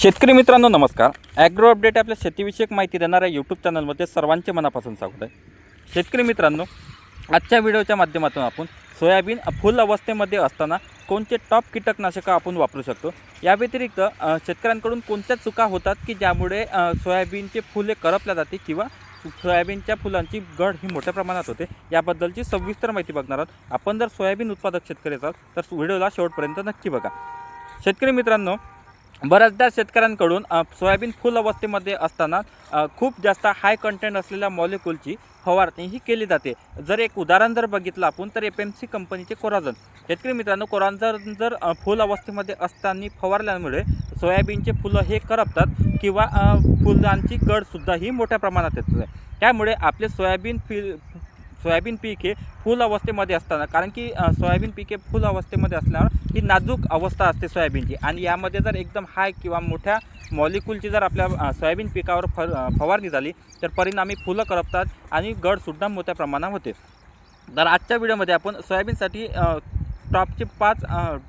शेतकरी मित्रांनो नमस्कार. ॲग्रो अपडेट आपल्या शेतीविषयक माहिती देणाऱ्या यूट्यूब चॅनलमध्ये सर्वांचे मनापासून स्वागत आहे. शेतकरी मित्रांनो आजच्या व्हिडिओच्या माध्यमातून आपण सोयाबीन फुल अवस्थेमध्ये असताना कोणते टॉप कीटकनाशकं आपण वापरू शकतो? या व्यतिरिक्त शेतकऱ्यांकडून कोणत्या चुका होतात की ज्यामुळे सोयाबीनचे फुले करपल्या जाते किंवा सोयाबीनच्या फुलांची गड ही मोठ्या प्रमाणात होते? याबद्दलची सविस्तर माहिती बघणार आहोत. आपण जर सोयाबीन उत्पादक शेतकरी असाल तर व्हिडिओला शेवटपर्यंत नक्की बघा. शेतकरी मित्रांनो बऱ्याचदा शेतकऱ्यांकडून सोयाबीन फुल अवस्थेमध्ये असताना खूप जास्त हाय कंटेंट असलेल्या मॉलिक्यूलची फवारणी ही केली जाते. जर एक उदाहरण जर बघितलं आपण तर एफ एम सी कंपनीचे कोराजन शेतकरी मित्रांनो कोराजन जर फुल अवस्थेमध्ये असताना फवारल्यामुळे सोयाबीनचे फुलं हे करपतात किंवा फुलांची गडसुद्धा ही मोठ्या प्रमाणात येत. त्यामुळे आपले सोयाबीन फिल सोयाबीन पीक हे फुल अवस्थेमध्ये असताना कारण की सोयाबीन पीक हे फुल अवस्थेमध्ये असल्यावर ही नाजूक अवस्था असते सोयाबीनची. आणि यामध्ये जर एकदम हाय किंवा मोठ्या मॉलिक्यूलची जर आपल्या सोयाबीन पिकावर फ फवारणी झाली तर परिणामी फुलं करपतात आणि गडसुद्धा मोठ्या प्रमाणात होते. तर आजच्या व्हिडिओमध्ये आपण सोयाबीनसाठी टॉपचे पाच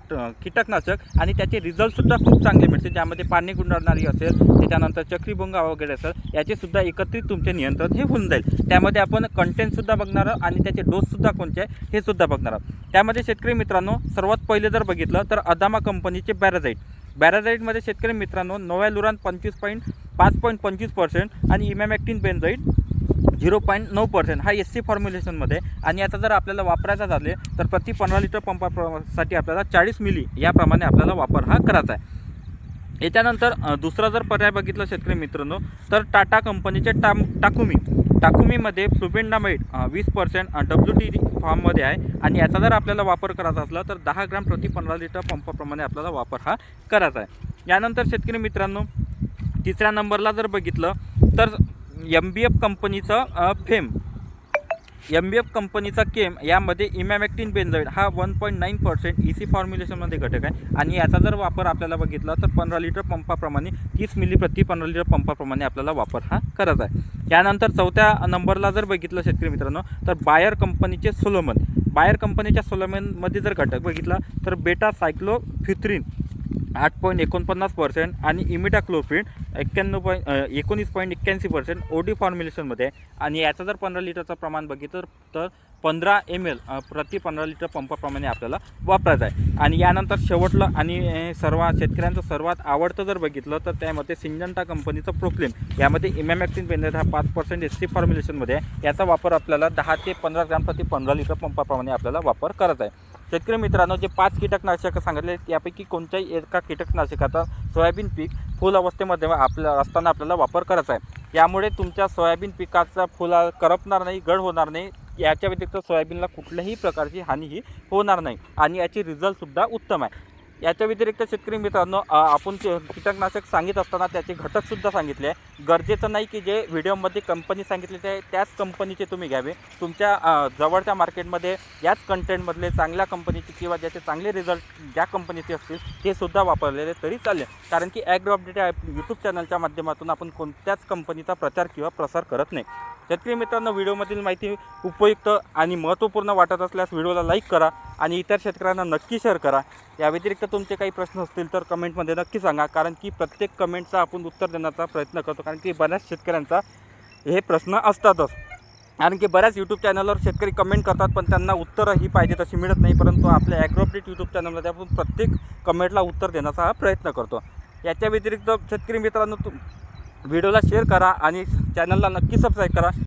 ट- कीटकनाशक आणि त्याचे रिझल्टसुद्धा खूप चांगले मिळते ज्यामध्ये पाणी गुंडाळणारी असेल त्याच्यानंतर चक्रीभुंगा वगैरे असेल याचेसुद्धा एकत्रित तुमचे नियंत्रण हे होऊन जाईल. त्यामध्ये आपण कंटेंटसुद्धा बघणार आहोत आणि त्याचे डोससुद्धा कोणते आहे हे सुद्धा बघणार आहोत. त्यामध्ये शेतकरी मित्रांनो सर्वात पहिले जर बघितलं तर अदामा कंपनीचे बॅराझाईट बॅराझाईटमध्ये शेतकरी मित्रांनो नोव्हॅलुरान पंचवीस पॉईंट पाच पॉईंट पंचवीस पर्सेंट आणि इमॅमॅक्टिन बेन्झाईट झिरो पॉईंट नऊ पर्सेंट हा एस सी फॉर्म्युलेशनमध्ये आणि याचा जर आपल्याला वापरायचा झाले तर प्रति पंधरा लिटर पंपासाठी आपल्याला चाळीस मिली याप्रमाणे आपल्याला वापर हा करायचा आहे. याच्यानंतर दुसरा जर पर्याय बघितला शेतकरी मित्रांनो तर टाटा कंपनीचे टाम टाकुमी. टाकुमीमध्ये फ्लुबेंडामाइड वीस पर्सेंट डब्ल्यू टी फॉर्ममध्ये आहे आणि याचा जर आपल्याला वापर करायचा असला तर दहा ग्राम प्रति पंधरा लिटर पंपाप्रमाणे आपल्याला वापर हा करायचा आहे. यानंतर शेतकरी मित्रांनो तिसऱ्या नंबरला जर बघितलं तर एम बी एफ कंपनीचं फेम एम बी एफ कंपनीचा केम यामध्ये इमॅमॅक्टिन बेन्झॉईड हा one point nine percent E C फॉर्म्युलेशनमध्ये घटक आहे. आणि याचा जर वापर आपल्याला बघितला तर पंधरा लिटर पंपाप्रमाणे तीस मिली प्रति पंधरा लिटर पंपाप्रमाणे आपल्याला वापर हा करायचा आहे. यानंतर चौथ्या नंबरला जर बघितलं शेतकरी मित्रांनो तर बायर कंपनीचे सोलोमन बायर कंपनीच्या सोलोमनमध्ये जर घटक बघितला तर बेटा सायक्लोफ्युथ्रिन आठ पॉईंट एकोणपन्नास पर्सेंट आणि इमिटाक्लोफिन एक्क्याण्णव पॉईंट एकोणीस पॉईंट एक्क्याऐंशी पर्सेंट ओडी फॉर्म्युलेशनमध्ये. आणि याचं जर पंधरा लिटरचं प्रमाण बघितलं तर पंधरा एम एल प्रति पंधरा लिटर पंपाप्रमाणे आपल्याला वापरायचं आहे. आणि यानंतर शेवटलं आणि सर्वात सर्व शेतकऱ्यांचं सर्वात आवडतं जर बघितलं तर त्यामध्ये सिंजंटा कंपनीचं प्रोक्लिन यामध्ये इमॅमॅक्सिन पेंडेट हा पाच पर्सेंट एस सी फॉर्म्युलेशनमध्ये याचा वापर आपल्याला दहा ते पंधरा ग्राम प्रति पंधरा लिटर पंपाप्रमाणे आपल्याला वापर करायचा आहे. शेतकरी मित्रांनो जे पाच कीटकनाशकं सांगितले यापैकी कोणत्याही एका कीटकनाशकाचा सोयाबीन पीक फुल अवस्थेमध्ये आपल्या असताना आपल्याला वापर करायचा आहे. यामुळे तुमच्या सोयाबीन पिकाचा फुला करपणार नाही गड होणार नाही. याच्या व्यतिरिक्त सोयाबीनला कुठल्याही प्रकारची हानीही होणार नाही. आणि याची रिझल्टसुद्धा उत्तम आहे. याच्या व्यतिरिक्त शेतकरी मित्रांनो आपण कीटकनाशक सांगित असताना त्याचे घटकसुद्धा सांगितले. आहे गरजेचं नाही की जे व्हिडिओमध्ये कंपनी सांगितले ते त्याच कंपनीचे तुम्ही घ्यावे. तुमच्या जवळच्या मार्केटमध्ये याच कंटेंटमधले चांगल्या कंपनीचे किंवा ज्याचे चांगले रिझल्ट ज्या कंपनीचे असतील ते सुद्धा वापरलेले तरी चालेल. कारण की ॲग्रो अपडेट या यूट्यूब चॅनलच्या माध्यमातून आपण कोणत्याच कंपनीचा प्रचार किंवा प्रसार करत नाही. शेतकरी मित्रांनो व्हिडिओमधील माहिती उपयुक्त आणि महत्त्वपूर्ण वाटत असल्यास व्हिडिओला लाईक करा आणि इतर शेतकऱ्यांना नक्की शेअर करा. या व्यतिरिक्त तुमचे काही प्रश्न असतील तर कमेंटमध्ये नक्की सांगा कारण की प्रत्येक कमेंटचा आपण उत्तर देण्याचा प्रयत्न करतो कारण की बऱ्याच शेतकऱ्यांचा हे प्रश्न असतातच. कारण की बऱ्याच यूट्यूब चॅनलवर शेतकरी कमेंट करतात पण त्यांना उत्तरं ही पाहिजे तशी मिळत नाही परंतु आपल्या ॲग्रोपडेट यूट्यूब चॅनलमध्ये आपण प्रत्येक कमेंटला उत्तर देण्याचा हा प्रयत्न करतो. याच्या व्यतिरिक्त शेतकरी मित्रांनो तुम व्हिडिओला शेअर करा आणि चॅनलला नक्की सबस्क्राईब करा.